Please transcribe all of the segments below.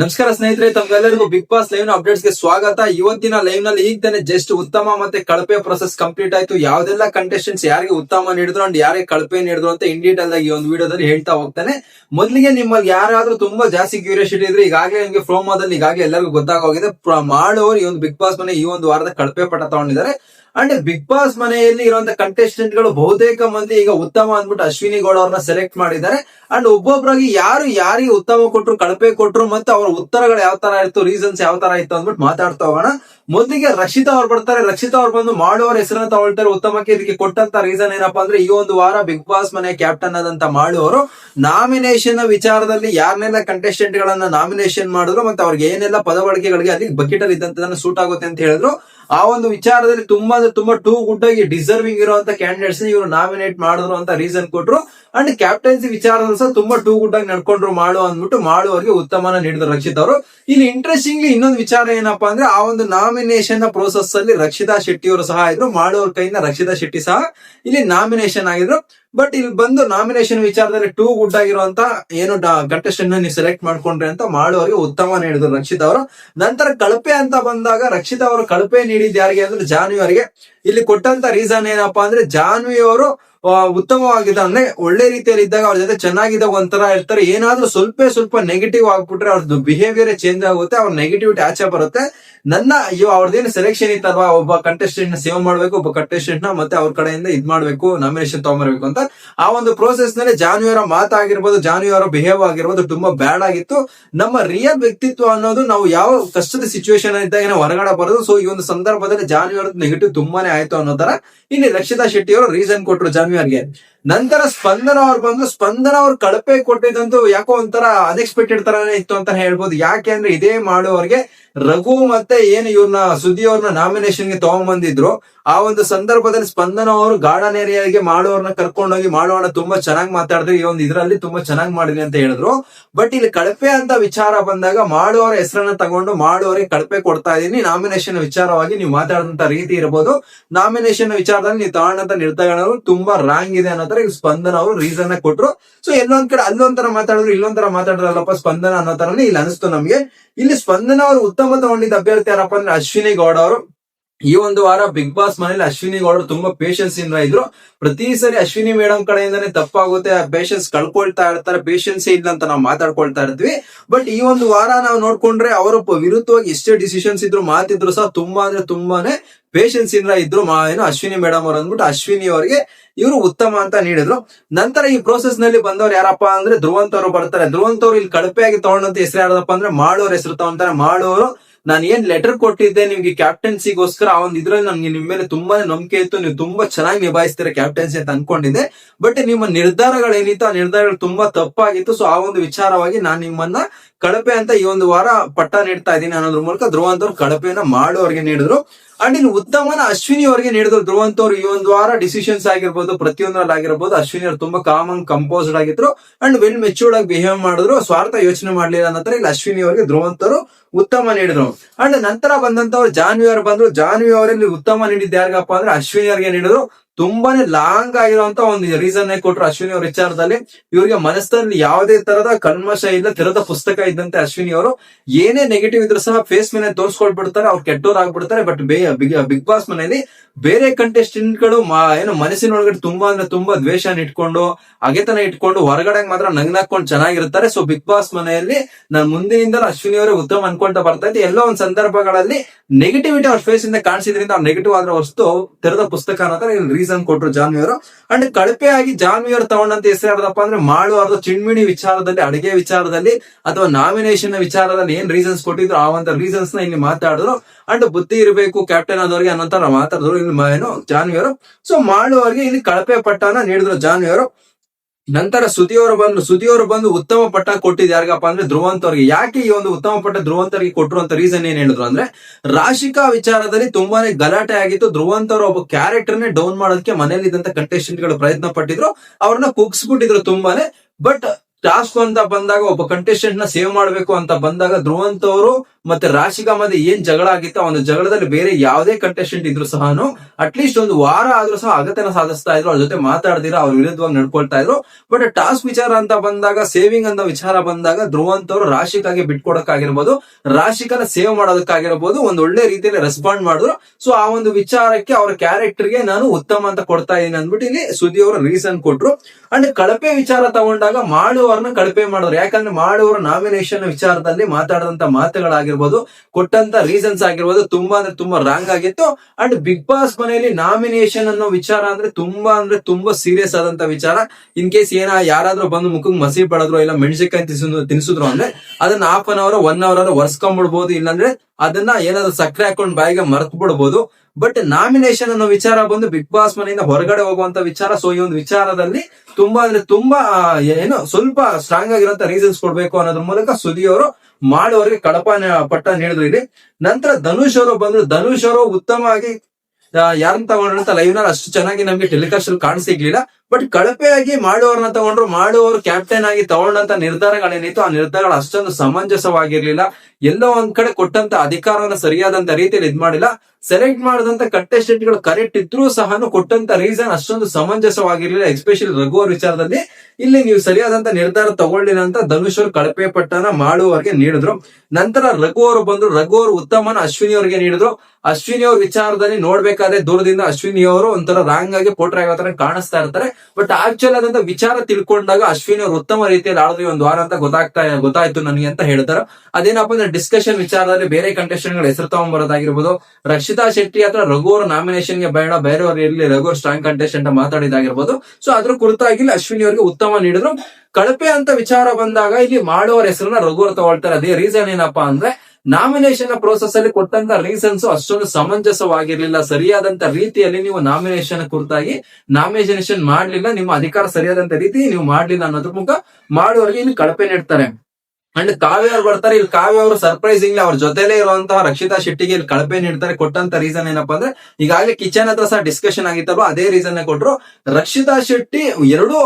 ನಮಸ್ಕಾರ ಸ್ನೇಹಿತರೆ ತಮ್ಗೆಲ್ಲರಿಗೂ ಬಿಗ್ ಬಾಸ್ ಲೈವ್ ಅಪ್ಡೇಟ್ಸ್ಗೆ ಸ್ವಾಗತ. ಇವತ್ತಿನ ಲೈವ್ನಲ್ಲಿ ಈಗ ತಾನೆ ಜಸ್ಟ್ ಉತ್ತಮ ಮತ್ತೆ ಕಳಪೆ ಪ್ರೊಸೆಸ್ ಕಂಪ್ಲೀಟ್ ಆಯ್ತು. ಯಾವ್ದೆಲ್ಲ ಕಂಟೆಸ್ಟೆಂಟ್ಸ್ ಯಾರಿಗೆ ಉತ್ತಮ ನೀಡಿದ್ರು ಅಂಡ್ ಯಾರಿಗೆ ಕಳಪೆ ನೀಡಿದ್ರು ಅಂತ ಇನ್ ಡೀಟೇಲ್ ಆಗಿ ಒಂದು ವಿಡಿಯೋದಲ್ಲಿ ಹೇಳ್ತಾ ಹೋಗ್ತಾನೆ. ಮೊದಲಿಗೆ ನಿಮ್ಮಲ್ಲಿ ಯಾರಾದ್ರೂ ತುಂಬಾ ಜಾಸ್ತಿ ಕ್ಯೂರಿಯಾಸಿಟಿ ಇದ್ರೆ ಈಗಾಗಲೇ ನಿಮಗೆ ಫ್ರೋಮೋದಲ್ಲಿ ಈಗಾಗಲೇ ಎಲ್ಲರಿಗೂ ಗೊತ್ತಾಗೋಗಿದೆ. ಮಾಡೋರು ಈ ಒಂದು ಬಿಗ್ ಬಾಸ್ ಮನೆ ಈ ಒಂದು ವಾರದ ಕಳಪೆ ಪಟ ತಗೊಂಡಿದ್ದಾರೆ. ಅಂಡ್ ಬಿಗ್ ಬಾಸ್ ಮನೆಯಲ್ಲಿ ಇರುವಂತ ಕಂಟೆಸ್ಟೆಂಟ್ಗಳು ಬಹುತೇಕ ಮಂದಿ ಈಗ ಉತ್ತಮ ಅಂದ್ಬಿಟ್ಟು ಅಶ್ವಿನಿ ಗೌಡ ಅವ್ರನ್ನ ಸೆಲೆಕ್ಟ್ ಮಾಡಿದ್ದಾರೆ. ಅಂಡ್ ಒಬ್ಬೊಬ್ಬರಾಗಿ ಯಾರು ಯಾರಿಗೆ ಉತ್ತಮ ಕೊಟ್ರು, ಕಳಪೆ ಕೊಟ್ರು, ಮತ್ತೆ ಅವರ ಉತ್ತರಗಳು ಯಾವ ತರ ಇತ್ತು ರೀಸನ್ಸ್ ಯಾವ ತರ ಇತ್ತು ಅಂದ್ಬಿಟ್ಟು ಮಾತಾಡ್ತಾ ಹೋಗೋಣ. ಮೊದಲಿಗೆ ರಕ್ಷಿತಾ ಅವ್ರು ಬರ್ತಾರೆ. ರಕ್ಷಿತಾ ಅವ್ರು ಬಂದು ಮಾಡುವವರ ಹೆಸರನ್ನ ತಗೊಳ್ತಾರೆ. ಉತ್ತಮಕ್ಕೆ ಇದಕ್ಕೆ ಕೊಟ್ಟಂತ ರೀಸನ್ ಏನಪ್ಪಾ ಅಂದ್ರೆ ಈ ಒಂದು ವಾರ ಬಿಗ್ ಬಾಸ್ ಮನೆ ಕ್ಯಾಪ್ಟನ್ ಆದಂತ ಮಾಡುವವರು ನಾಮಿನೇಷನ್ ವಿಚಾರದಲ್ಲಿ ಯಾರನ್ನೆಲ್ಲ ಕಂಟೆಸ್ಟೆಂಟ್ ಗಳನ್ನ ನಾಮಿನೇಷನ್ ಮಾಡಿದ್ರು, ಮತ್ತೆ ಅವ್ರಿಗೆ ಏನೆಲ್ಲ ಪದವಳಿಕೆಗಳಿಗೆ ಅಲ್ಲಿ ಬಕೆಟ್ ಅಲ್ಲಿ ಇದ್ದಂತದನ್ನ ಸೂಟ್ ಆಗುತ್ತೆ ಅಂತ ಹೇಳಿದ್ರು. ಆ ಒಂದು ವಿಚಾರದಲ್ಲಿ ತುಂಬಾ ಅಂದ್ರೆ ತುಂಬಾ ಟೂ ಗುಡ್ ಆಗಿ ಡಿಸರ್ವಿಂಗ್ ಇರುವಂತ ಕ್ಯಾಂಡಿಡೇಟ್ಸ್ ಇವರು ನಾಮಿನೇಟ್ ಮಾಡಿದ್ರು ಅಂತ ರೀಸನ್ ಕೊಟ್ರು. ಅಂಡ್ ಕ್ಯಾಪ್ಟನ್ಸಿ ವಿಚಾರದಲ್ಲಿ ಸಹ ತುಂಬಾ ಟೂ ಗುಡ್ ಆಗಿ ನಡ್ಕೊಂಡ್ರು ಮಾಡು ಅಂದ್ಬಿಟ್ಟು ಮಾಡುವವರಿಗೆ ಉತ್ತಮನ ನೀಡಿದ್ರು ರಕ್ಷಿತ್ ಅವರು. ಇಲ್ಲಿ ಇಂಟ್ರೆಸ್ಟಿಂಗ್ಲಿ ಇನ್ನೊಂದು ವಿಚಾರ ಏನಪ್ಪಾ ಅಂದ್ರೆ ಆ ಒಂದು ನಾಮಿನೇಷನ್ ಪ್ರೋಸೆಸ್ ಅಲ್ಲಿ ರಕ್ಷಿತಾ ಶೆಟ್ಟಿ ಅವರು ಸಹ ಇದ್ರು. ಮಾಡುವವ್ರ ಕೈಯಿಂದ ರಕ್ಷಿತಾ ಶೆಟ್ಟಿ ಸಹ ಇಲ್ಲಿ ನಾಮಿನೇಷನ್ ಆಗಿದ್ರು. ಬಟ್ ಇಲ್ಲಿ ಬಂದು ನಾಮಿನೇಷನ್ ವಿಚಾರದಲ್ಲಿ ಟೂ ಗುಡ್ ಆಗಿರುವಂತ ಏನು ಕಂಟೆಸ್ಟೆಂಟ್ ನೀವು ಸೆಲೆಕ್ಟ್ ಮಾಡ್ಕೊಂಡ್ರೆ ಅಂತ ಮಾಡುವವರಿಗೆ ಉತ್ತಮ ನೀಡಿದ್ರು ರಕ್ಷಿತ್ ಅವರು. ನಂತರ ಕಳಪೆ ಅಂತ ಬಂದಾಗ ರಕ್ಷಿತ್ ಅವರು ಕಳಪೆ ನೀಡಿದ ಯಾರಿಗೆ ಅಂದ್ರೆ ಜಾನ್ವಿ ಅವರಿಗೆ. ಇಲ್ಲಿ ಕೊಟ್ಟಂತ ರೀಸನ್ ಏನಪ್ಪಾ ಅಂದ್ರೆ ಜಾನ್ವಿ ಅವರು ಉತ್ತಮವಾಗಿದ್ದ ಉತ್ತಮವಾಗಿದೆ ಅಂದ್ರೆ ಒಳ್ಳೆ ರೀತಿಯಲ್ಲಿ ಇದ್ದಾಗ ಅವ್ರ ಜೊತೆ ಚೆನ್ನಾಗಿದ್ದಾಗ ಒಂಥರ ಇರ್ತಾರೆ. ಏನಾದ್ರೂ ಸ್ವಲ್ಪ ಸ್ವಲ್ಪ ನೆಗೆಟಿವ್ ಆಗ್ಬಿಟ್ರೆ ಅವ್ರದ್ದು ಬಿಹೇವಿಯರ್ ಚೇಂಜ್ ಆಗುತ್ತೆ, ಅವ್ರ ನೆಗೆಟಿವಿಟಿ ಆಚೆ ಬರುತ್ತೆ. ನನ್ನ ಅಯ್ಯೋ, ಅವ್ರದ್ದೇನು ಸೆಲೆಕ್ಷನ್ ಇತ್ತಲ್ವಾ? ಒಬ್ಬ ಕಂಟೆಸ್ಟೆಂಟ್ನ ಸೇವ್ ಮಾಡ್ಬೇಕು, ಒಬ್ಬ ಕಂಟೆಸ್ಟೆಂಟ್ನ ಮತ್ತೆ ಅವ್ರ ಕಡೆಯಿಂದ ಇದ್ ಮಾಡ್ಬೇಕು ನಾಮಿನೇಷನ್ ತಗೊಂಬರ್ಬೇಕು ಅಂತ ಆ ಒಂದು ಪ್ರೋಸೆಸ್ನಲ್ಲಿ ಜಾನುವಾರ ಮಾತಾಗಿರ್ಬೋದು ಜಾನುವಾರ ಬಿಹೇವ್ ಆಗಿರ್ಬೋದು ತುಂಬಾ ಬ್ಯಾಡ್ ಆಗಿತ್ತು. ನಮ್ಮ ರಿಯಲ್ ವ್ಯಕ್ತಿತ್ವ ಅನ್ನೋದು ನಾವು ಯಾವ ಕಷ್ಟದ ಸಿಚುವೇಶನ್ ಇದ್ದಾಗ ಹೊರಗಡೆ ಬರೋದು. ಸೊ ಈ ಒಂದು ಸಂದರ್ಭದಲ್ಲಿ ಜಾನ್ವಿಯವರ ನೆಗೆಟಿವ್ ತುಂಬಾನೇ ಆಯ್ತು ಅನ್ನೋ ತರ ಇಲ್ಲಿ ರಕ್ಷಿತಾ ಶೆಟ್ಟಿ ಅವರು ರೀಸನ್ ಕೊಟ್ಟರು ಜಾನ್ವಿಯರ್ಗೆ ನಂತರ ಸ್ಪಂದನ ಅವ್ರು ಬಂದು ಸ್ಪಂದನ ಅವ್ರು ಕಳಪೆ ಕೊಟ್ಟಿದ್ದಂತೂ ಯಾಕೋ ಒಂಥರ ಅನ್ಎಕ್ಸ್ಪೆಕ್ಟೆಡ್ ತರಾನೇ ಇತ್ತು ಅಂತ ಹೇಳ್ಬೋದು. ಯಾಕೆ ಅಂದ್ರೆ ಇದೇ ಮಾಡುವವರಿಗೆ ರಘು ಮತ್ತೆ ಏನು ಇವ್ರನ್ನ ಸುದ್ದಿ ಅವ್ರನ್ನ ನಾಮಿನೇಷನ್ಗೆ ತಗೊಂಡ್ಬಂದಿದ್ರು ಆ ಒಂದು ಸಂದರ್ಭದಲ್ಲಿ ಸ್ಪಂದನ ಅವರು ಗಾರ್ಡನ್ ಏರಿಯಾಗೆ ಮಾಡೋರ್ನ ಕರ್ಕೊಂಡೋಗಿ ಮಾಡೋಣ ತುಂಬಾ ಚೆನ್ನಾಗಿ ಮಾತಾಡಿದ್ರು, ಈ ಒಂದು ಇದರಲ್ಲಿ ತುಂಬಾ ಚೆನ್ನಾಗಿ ಮಾಡಿದ್ರಿ ಅಂತ ಹೇಳಿದ್ರು. ಬಟ್ ಇಲ್ಲಿ ಕಳಪೆ ಅಂತ ವಿಚಾರ ಬಂದಾಗ ಮಾಡುವವರ ಹೆಸರನ್ನ ತಗೊಂಡು ಮಾಡುವವರಿಗೆ ಕಳಪೆ ಕೊಡ್ತಾ ಇದೀನಿ. ನಾಮಿನೇಷನ್ ವಿಚಾರವಾಗಿ ನೀವು ಮಾತಾಡಿದಂತ ರೀತಿ ಇರಬಹುದು ನಾಮಿನೇಷನ್ ವಿಚಾರದಲ್ಲಿ ನೀವು ತಗೊಂಡಂತ ನಿರ್ಧಾರಗಳು ತುಂಬಾ ರಾಂಗ್ ಇದೆ ಅನ್ನೋ ಸ್ಪಂದನ ಅವರು ರೀಸನ್ ಕೊಟ್ರು. ಸೊ ಎಲ್ಲೊಂದ್ ಕಡೆ ಅಲ್ಲೊಂಥರ ಮಾತಾಡಿದ್ರು ಇಲ್ಲೊಂಥರ ಮಾತಾಡ್ರಲ್ಲಪ್ಪ, ಸ್ಪಂದನ ಅನ್ನೋ ತರನೇ ಇಲ್ಲಿ ಅನಿಸ್ತು ನಮ್ಗೆ. ಇಲ್ಲಿ ಸ್ಪಂದನ ಅವರು ಉತ್ತಮ ತಗೊಂಡಿದ್ದ ಅಭ್ಯರ್ಥಿ ಯಾರಪ್ಪ ಅಂದ್ರೆ ಅಶ್ವಿನಿ ಗೌಡ ಅವರು. ಈ ಒಂದು ವಾರ ಬಿಗ್ ಬಾಸ್ ಮನೇಲಿ ಅಶ್ವಿನಿ ಗೌಡರು ತುಂಬಾ ಪೇಷನ್ಸ್ ಇಂದ ಇದ್ರು. ಪ್ರತಿ ಸರಿ ಅಶ್ವಿನಿ ಮೇಡಮ್ ಕಡೆಯಿಂದಾನೇ ತಪ್ಪಾಗುತ್ತೆ. ಪೇಷನ್ಸ್ ಕಳ್ಕೊಳ್ತಾ ಇರ್ತಾರೆ. ಪೇಷನ್ಸ್ ಇಲ್ಲ ಅಂತ ನಾವು ಮಾತಾಡ್ಕೊಳ್ತಾ ಇರ್ತೀವಿ ಬಟ್ ಈ ಒಂದು ವಾರ ನಾವು ನೋಡ್ಕೊಂಡ್ರೆ ಅವರು ವಿರುದ್ಧವಾಗಿ ಎಷ್ಟೇ ಡಿಸಿಷನ್ಸ್ ಇದ್ರು, ಮಾತಿದ್ರು ಸಹ ತುಂಬಾ ಅಂದ್ರೆ ತುಂಬಾನೇ ಪೇಷನ್ಸ್ ಇಂದ ಇದ್ರು ಏನು ಅಶ್ವಿನಿ ಮೇಡಮ್ ಅವ್ರು ಅಂದ್ಬಿಟ್ಟು ಅಶ್ವಿನಿ ಅವರಿಗೆ ಇವರು ಉತ್ತಮ ಅಂತ ನೀಡಿದ್ರು. ನಂತರ ಈ ಪ್ರೋಸೆಸ್ನಲ್ಲಿ ಬಂದವ್ರು ಯಾರಪ್ಪ ಅಂದ್ರೆ ಧ್ರುವಂತ್ ಅವರು ಬರ್ತಾರೆ. ಧ್ರುವಂತ್ ಅವರು ಇಲ್ಲಿ ಕಳಪೆಯಾಗಿ ತಗೊಂಡಂತ ಹೆಸರು ಯಾರದಪ್ಪ ಅಂದ್ರೆ ಮಾಡೋರ್ ಹೆಸರು ತಗೊಂತಾರೆ. ಮಾಡೋರು ನಾನು ಏನ್ ಲೆಟರ್ ಕೊಟ್ಟಿದ್ದೆ ನಿಮ್ಗೆ ಕ್ಯಾಪ್ಟನ್ಸಿಗೋಸ್ಕರ ಆ ಒಂದು ಇದ್ರಲ್ಲಿ ನಮ್ಗೆ ನಿಮ್ ಮೇಲೆ ತುಂಬಾನೇ ನಂಬಿಕೆ ಇತ್ತು, ನೀವು ತುಂಬಾ ಚೆನ್ನಾಗಿ ನಿಭಾಯಿಸ್ತೀರ ಕ್ಯಾಪ್ಟನ್ಸಿ ಅಂತ ಅನ್ಕೊಂಡಿದ್ದೆ. ಬಟ್ ನಿಮ್ಮ ನಿರ್ಧಾರಗಳೇನಿತ್ತು, ಆ ನಿರ್ಧಾರಗಳು ತುಂಬಾ ತಪ್ಪಾಗಿತ್ತು. ಸೊ ಆ ಒಂದು ವಿಚಾರವಾಗಿ ನಾನು ನಿಮ್ಮನ್ನ ಕಳಪೆ ಅಂತ ಈ ಒಂದು ವಾರ ಪಟ್ಟ ನೀಡ್ತಾ ಇದ್ದೀನಿ ಅನ್ನೋದ್ರ ಮೂಲಕ ಧ್ರುವ ಅಂತ ಕಳಪೆಯನ್ನ ಮಾಡೋರಿಗೆ ನೀಡಿದ್ರು. ಅಂಡ್ ಇನ್ನು ಉತ್ತಮನ ಅಶ್ವಿನಿ ಅವರಿಗೆ ನೀಡಿದ್ರು. ಧ್ರುವಂತ ಅವರು ಈ ಒಂದು ವಾರ ಡಿಸಿಷನ್ಸ್ ಆಗಿರ್ಬೋದು, ಪ್ರತಿಯೊಂದರಲ್ಲಿ ಆಗಿರ್ಬೋದು, ಅಶ್ವಿನಿ ಅವ್ರು ತುಂಬಾ ಕಾಮ್ ಅಂಡ್ ಕಂಪೋಸ್ಡ್ ಆಗಿದ್ರು. ಅಂಡ್ ವೆಲ್ ಮೆಚೂರ್ಡ್ ಆಗಿ ಬಿಹೇವ್ ಮಾಡಿದ್ರು. ಸ್ವಾರ್ಥ ಯೋಚನೆ ಮಾಡ್ಲಿಲ್ಲ ನಂತರ ಇಲ್ಲಿ ಅಶ್ವಿನಿ ಅವರಿಗೆ ಧ್ರುವಂತರು ಅವರು ಉತ್ತಮ ನೀಡಿದ್ರು. ಅಂಡ್ ನಂತರ ಬಂದಂತವ್ರು ಜಾನ್ವಿ ಅವರು ಬಂದ್ರು. ಜಾನ್ವಿ ಅವರಲ್ಲಿ ಉತ್ತಮ ನೀಡಿದ್ದು ಯಾರಿಗಪ್ಪ ಅಂದ್ರೆ ಅಶ್ವಿನಿ ಅವರಿಗೆ ನೀಡಿದ್ರು. ತುಂಬಾನೇ ಲಾಂಗ್ ಆಗಿರುವಂತ ಒಂದು ರೀಸನ್ ಕೊಟ್ರು ಅಶ್ವಿನಿ ಅವ್ರ ವಿಚಾರದಲ್ಲಿ. ಇವರಿಗೆ ಮನಸ್ಸಲ್ಲಿ ಯಾವುದೇ ತರದ ಕಲ್ಮಶ ಇಲ್ಲ, ತೆರೆದ ಪುಸ್ತಕ ಇದ್ದಂತೆ ಅಶ್ವಿನಿ ಅವರು. ಏನೇ ನೆಗೆಟಿವ್ ಇದ್ರು ಸಹ ಫೇಸ್ ಮೇಲೆ ತೋರಿಸ್ಕೊಳ್ಬಿಡ್ತಾರೆ, ಅವ್ರು ಕೆಟ್ಟೋರ್ ಆಗ್ಬಿಡ್ತಾರೆ ಬಟ್ ಬಿಗ್ ಬಾಸ್ ಮನೆಯಲ್ಲಿ ಬೇರೆ ಕಂಟೆಸ್ಟೆಂಟ್ಗಳು ಏನು ಮನಸ್ಸಿನೊಳಗಡೆ ತುಂಬಾ ಅಂದ್ರೆ ತುಂಬಾ ದ್ವೇಷನ ಇಟ್ಕೊಂಡು, ಅಗೆತನ ಇಟ್ಕೊಂಡು ಹೊರಗಡೆ ಮಾತ್ರ ನಗ್ನಾಕೊಂಡು ಚೆನ್ನಾಗಿರ್ತಾರೆ. ಸೊ ಬಿಗ್ ಬಾಸ್ ಮನೆಯಲ್ಲಿ ನಾನು ಮುಂದಿನಿಂದ ಅಶ್ವಿನಿ ಅವರೇ ಉತ್ತಮ ಅನ್ಕೊಂತ ಬರ್ತಾ ಇದ್ದೆ. ಎಲ್ಲೋ ಒಂದ್ ಸಂದರ್ಭಗಳಲ್ಲಿ ನೆಗೆಟಿವಿಟಿ ಅವ್ರ ಫೇಸ್ ಇಂದ ಕಾಣಿಸಿದ್ರಿಂದ ಅವ್ರು ನೆಗೆಟಿವ್ ಆದ್ರೆ ಹೊರತು ತೆರೆದ ಪುಸ್ತಕ ಅನ್ನೋ ತರ ಇಲ್ಲಿ ರೀಸನ್ ಕೊಟ್ರು ಜಾನ್ವಿ ಅಂಡ್ ಕಳಪೆ ಆಗಿ ಜಾನ್ವಿ ತಗೊಂಡಂತ ಹೆಸರು ಅಂದ್ರೆ ಮಾಡುವಾರ್ದು ಚಿಣ್ಮಿಣಿ ವಿಚಾರದಲ್ಲಿ, ಅಡಿಗೆ ವಿಚಾರದಲ್ಲಿ ಅಥವಾ ನಾಮಿನೇಷನ್ ವಿಚಾರದಲ್ಲಿ ಏನ್ ರೀಸನ್ಸ್ ಕೊಟ್ಟಿದ್ರು ಆ ಒಂದು ರೀಸನ್ಸ್ನ ಇಲ್ಲಿ ಮಾತಾಡಿದ್ರು. ಅಂಡ್ ಬುದ್ಧಿ ಇರಬೇಕು ಕ್ಯಾಪ್ಟನ್ ಆದವ್ರಿಗೆ ಅನ್ನೋತರ ಮಾತಾಡಿದ್ರು ಇಲ್ಲಿ ಏನು ಜಾನ್ವಿ ಅವರು ಸೊ ಮಾಡುವವರಿಗೆ ಇಲ್ಲಿ ಕಳಪೆ ಪಟ್ಟನ ನೀಡಿದ್ರು ಜಾನ್ವಿ ಅವರು ನಂತರ ಸುದಿಯವರು ಬಂದು ಸುದಿಯವರು ಬಂದು ಉತ್ತಮ ಪಟ್ಟ ಕೊಟ್ಟಿದ್ದು ಯಾರಿಗಪ್ಪ ಅಂದ್ರೆ ಧ್ರುವಂತವ್ರಿಗೆ. ಯಾಕೆ ಈ ಒಂದು ಉತ್ತಮ ಪಟ್ಟ ಧ್ರುವಂತರಿಗೆ ಕೊಟ್ಟರು ಅಂತ ರೀಸನ್ ಏನ್ ಹೇಳಿದ್ರು ಅಂದ್ರೆ, ರಾಶಿಕಾ ವಿಚಾರದಲ್ಲಿ ತುಂಬಾನೇ ಗಲಾಟೆ ಆಗಿತ್ತು. ಧ್ರುವಂತ್ ಅವರು ಒಬ್ಬ ಕ್ಯಾರೆಕ್ಟರ್ ನೇ ಡೌನ್ ಮಾಡೋದಕ್ಕೆ ಮನೇಲಿ ಇದ್ದಂತ ಕಂಟೆಸ್ಟೆಂಟ್ಗಳು ಪ್ರಯತ್ನ ಪಟ್ಟಿದ್ರು. ಅವ್ರನ್ನ ಕುಗ್ಸ್ಬಿಟ್ಟಿದ್ರು ತುಂಬಾನೇ. ಬಟ್ ಟಾಸ್ಕ್ ಅಂತ ಬಂದಾಗ ಒಬ್ಬ ಕಂಟೆಸ್ಟೆಂಟ್ನ ಸೇವ್ ಮಾಡಬೇಕು ಅಂತ ಬಂದಾಗ ಧ್ರುವಂತ ಅವರು ಮತ್ತೆ ರಾಶಿಕಾ ಮಧ್ಯೆ ಏನ್ ಜಗಳ ಆಗಿತ್ತು ಒಂದು ಜಗಳದಲ್ಲಿ ಬೇರೆ ಯಾವುದೇ ಕಂಟೆಸ್ಟೆಂಟ್ ಇದ್ರು ಸಹ ಅಟ್ಲೀಸ್ಟ್ ಒಂದು ವಾರ ಆದ್ರೂ ಸಹ ಅಗತ್ಯನ ಸಾಧಿಸ್ತಾ ಇದ್ರು. ಅವ್ರ ಜೊತೆ ಮಾತಾಡ್ದಿರ, ಅವ್ರ ವಿರುದ್ಧವಾಗಿ ನಡ್ಕೊಳ್ತಾ ಇದ್ರು. ಬಟ್ ಟಾಸ್ಕ್ ವಿಚಾರ ಅಂತ ಬಂದಾಗ ಸೇವಿಂಗ್ ಅಂತ ವಿಚಾರ ಬಂದಾಗ ಧ್ರುವಂತ ಅವರು ರಾಶಿಕಾಗೆ ಬಿಟ್ಕೊಡಕ್ಕಾಗಿರ್ಬೋದು ರಾಶಿಕನ ಸೇವ್ ಮಾಡೋದಕ್ಕಾಗಿರ್ಬೋದು. ಒಂದು ಒಳ್ಳೆ ರೀತಿಯಲ್ಲಿ ರೆಸ್ಪಾಂಡ್ ಮಾಡಿದ್ರು. ಸೊ ಆ ಒಂದು ವಿಚಾರಕ್ಕೆ ಅವರ ಕ್ಯಾರೆಕ್ಟರ್ಗೆ ನಾನು ಉತ್ತಮ ಅಂತ ಕೊಡ್ತಾ ಇದೀನಿ ಅಂದ್ಬಿಟ್ಟು ಇಲ್ಲಿ ಸುದ್ದಿ ಅವರು ರೀಸನ್ ಕೊಟ್ರು. ಅಂಡ್ ಕಳಪೆ ವಿಚಾರ ತಗೊಂಡಾಗ ಮಾಡುವವ್ರನ್ನ ಕಳಪೆ ಮಾಡೋರು. ಯಾಕಂದ್ರೆ ಮಾಡುವವರ ನಾಮಿನೇಷನ್ ವಿಚಾರದಲ್ಲಿ ಮಾತಾಡದಂತ ಮಾತುಗಳಾಗಿರ್ಬೋದು, ಕೊಟ್ಟಂತ ರೀಸನ್ಸ್ ಆಗಿರ್ಬೋದು, ತುಂಬಾ ಅಂದ್ರೆ ತುಂಬಾ ರಾಂಗ್ ಆಗಿತ್ತು. ಅಂಡ್ ಬಿಗ್ ಬಾಸ್ ಮನೆಯಲ್ಲಿ ನಾಮಿನೇಷನ್ ಅನ್ನೋ ವಿಚಾರ ಅಂದ್ರೆ ತುಂಬಾ ಅಂದ್ರೆ ತುಂಬಾ ಸೀರಿಯಸ್ ಆದಂತ ವಿಚಾರ. ಇನ್ ಕೇಸ್ ಏನ ಯಾರಾದ್ರೂ ಬಂದು ಮುಖಕ್ಕೆ ಮಸಿ ಪಡೆದ್ರು, ಇಲ್ಲ ಮೆಣಸಿನಕಾಯಿ ತಿನ್ಸಿದ್ರು ಅಂದ್ರೆ, ಅದನ್ನ half an hour one hour ಒರ್ಸ್ಕೊಂಡ್ಬಿಡ್ಬೋದು ಇಲ್ಲಾಂದ್ರೆ ಅದನ್ನ ಏನಾದ್ರು ಸಕ್ಕರೆ ಹಾಕೊಂಡು ಬಾಯಿಗೆ ಮರೆತು ಬಿಡ್ಬೋದು. ಬಟ್ ನಾಮಿನೇಷನ್ ಅನ್ನೋ ವಿಚಾರ ಬಂದು ಬಿಗ್ ಬಾಸ್ ಮನೆಯಿಂದ ಹೊರಗಡೆ ಹೋಗುವಂತ ವಿಚಾರ. ಸೊ ಈ ಒಂದು ವಿಚಾರದಲ್ಲಿ ತುಂಬಾ ಅಂದ್ರೆ ತುಂಬಾ ಏನು ಸ್ವಲ್ಪ ಸ್ಟ್ರಾಂಗ್ ಆಗಿರುವಂತ ರೀಸನ್ಸ್ ಕೊಡ್ಬೇಕು ಅನ್ನೋದ್ರ ಮೂಲಕ ಸುದಿಯವರು ಮಾಡುವವರಿಗೆ ಕಳಪ ಪಟ್ಟ ನೀಡಿದ್ರು ಇಲ್ಲಿ. ನಂತರ ಧನುಷ್ ಅವರು ಬಂದ್ರು. ಧನುಷ್ ಅವರು ಉತ್ತಮವಾಗಿ ಯಾರನ್ನ ತಗೊಂಡ್ರಂತ ಲೈವ್ನಲ್ಲಿ ಅಷ್ಟು ಚೆನ್ನಾಗಿ ನಮ್ಗೆ ಟೆಲಿಕಾಸ್ಟ್ ಅಲ್ಲಿ ಕಾಣಿಸಿಗ್ಲಿಲ್ಲ. ಬಟ್ ಕಳಪೆಯಾಗಿ ಮಾಡುವವ್ರನ್ನ ತಗೊಂಡ್ರು ಮಾಡುವವರು ಕ್ಯಾಪ್ಟನ್ ಆಗಿ ತಗೊಂಡಂತ ನಿರ್ಧಾರಗಳೇನಿತ್ತು, ಆ ನಿರ್ಧಾರಗಳು ಅಷ್ಟೊಂದು ಸಮಂಜಸವಾಗಿರ್ಲಿಲ್ಲ. ಎಲ್ಲೋ ಒಂದ್ ಕಡೆ ಕೊಟ್ಟಂತ ಅಧಿಕಾರವನ್ನ ಸರಿಯಾದಂತ ರೀತಿಯಲ್ಲಿ ಇದ್ ಮಾಡಿಲ್ಲ ಸೆಲೆಕ್ಟ್ ಮಾಡಿದಂತ ಕಂಟೆಸ್ಟೆಂಟ್ಗಳು ಕರೆಕ್ಟ್ ಇದ್ರೂ ಸಹ ಕೊಟ್ಟಂತ ರೀಸನ್ ಅಷ್ಟೊಂದು ಸಮಂಜಸವಾಗಿರ್ಲಿಲ್ಲ, ಎಸ್ಪೆಷಲಿ ರಘು ಅವ್ರ ವಿಚಾರದಲ್ಲಿ. ಇಲ್ಲಿ ನೀವು ಸರಿಯಾದಂತ ನಿರ್ಧಾರ ತಗೊಳ್ಳಿಲ್ಲ ಅಂತ ಧನುಷ್ ಅವರು ಕಳಪೆ ಪಟ್ಟನ ಮಾಡುವವರಿಗೆ ನೀಡಿದ್ರು. ನಂತರ ರಘು ಅವರು ಬಂದ್ರು. ರಘು ಅವರು ಉತ್ತಮನ ಅಶ್ವಿನಿ ಅವರಿಗೆ ನೀಡಿದ್ರು. ಅಶ್ವಿನಿ ಅವ್ರ ವಿಚಾರದಲ್ಲಿ ನೋಡ್ಬೇಕಾದ್ರೆ ದೂರದಿಂದ ಅಶ್ವಿನಿ ಅವರು ಒಂಥರ ರಾಂಗ್ ಆಗಿ ಪೋಟ್ರೆ ಆಗೋ ಕಾಣಿಸ್ತಾ ಇರ್ತಾರೆ. ಬಟ್ ಆಕ್ಚುಲ್ ಆದಂತ ವಿಚಾರ ತಿಳ್ಕೊಂಡಾಗ ಅಶ್ವಿನಿ ಅವರು ಉತ್ತಮ ರೀತಿಯಲ್ಲಿ ಆಡಿದ್ವಿ ಒಂದು ವಾರ ಅಂತ ಗೊತ್ತಾಗ್ತಾ, ಗೊತ್ತಾಯ್ತು ನನಗೆ ಅಂತ ಹೇಳ್ತಾರೆ ಅದೇನಪ್ಪ ಅಂದ್ರೆ ಡಿಸ್ಕಷನ್ ವಿಚಾರದಲ್ಲಿ ಬೇರೆ ಕಂಟೆಸ್ಟೆಂಟ್ಗಳ ಹೆಸರು ತಗೊಂಡ್ಬರೋದಾಗಿರ್ಬೋದು ರಕ್ಷಿತಾ ಶೆಟ್ಟಿ ಹತ್ರ ರಘು ಅವ್ರ ನಾಮಿನೇಷನ್ಗೆ ಬೇಡ, ಬೇರೆಯವರು ಇರ್ಲಿ ರಘು ಅವ್ರ ಸ್ಟ್ರಾಂಗ್ ಅಂತ ಮಾತಾಡಿದಾಗಿರ್ಬೋದು ಸೊ ಅದ್ರ ಕುರಿತಾಗಿ ಅಶ್ವಿನಿ ಅವರಿಗೆ ಉತ್ತಮ ನೀಡಿದ್ರು. ಕಳಪೆ ಅಂತ ವಿಚಾರ ಬಂದಾಗ ಇಲ್ಲಿ ಮಾಡುವವರ ಹೆಸರನ್ನ ರಘು ಅವ್ರು ತಗೊಳ್ತಾರೆ. ಅದೇ ರೀಸನ್ ಏನಪ್ಪಾ ಅಂದ್ರೆ ನಾಮಿನೇಷನ್ ಪ್ರೋಸೆಸ್ ಅಲ್ಲಿ ಕೊಟ್ಟಂತ ರೀಸನ್ಸ್ ಅಷ್ಟೊಂದು ಸಮಂಜಸವಾಗಿರ್ಲಿಲ್ಲ. ಸರಿಯಾದಂತ ರೀತಿಯಲ್ಲಿ ನೀವು ನಾಮಿನೇಷನ್ ಕುರಿತಾಗಿ ನಾಮಿನೇಷನ್ ಮಾಡ್ಲಿಲ್ಲ. ನಿಮ್ಮ ಅಧಿಕಾರ ಸರಿಯಾದಂತ ರೀತಿ ನೀವು ಮಾಡ್ಲಿಲ್ಲ ಅನ್ನೋದ್ರ ಮುಖ ಮಾಡುವವರಿಗೆ ಇಲ್ಲಿ ಕಳಪೆ ನೀಡ್ತಾರೆ. ಅಂಡ್ ಕಾವ್ಯ ಅವ್ರು ಬರ್ತಾರೆ ಇಲ್ಲಿ ಕಾವ್ಯ ಅವರು ಸರ್ಪ್ರೈಸಿಂಗ್ಲಿ ಅವ್ರ ಜೊತೆಲೇ ಇರುವಂತಹ ರಕ್ಷಿತಾ ಶೆಟ್ಟಿಗೆ ಇಲ್ಲಿ ಕಳಪೆ ನೀಡ್ತಾರೆ. ಕೊಟ್ಟಂತ ರೀಸನ್ ಏನಪ್ಪಾ ಅಂದ್ರೆ, ಈಗಾಗಲೇ ಕಿಚನ್ ಹತ್ರ ಸಹ ಡಿಸ್ಕಶನ್ ಆಗಿತ್ತಲ್ವ, ಅದೇ ರೀಸನ್ ಕೊಟ್ರು. ರಕ್ಷಿತಾ ಶೆಟ್ಟಿ ಎರಡು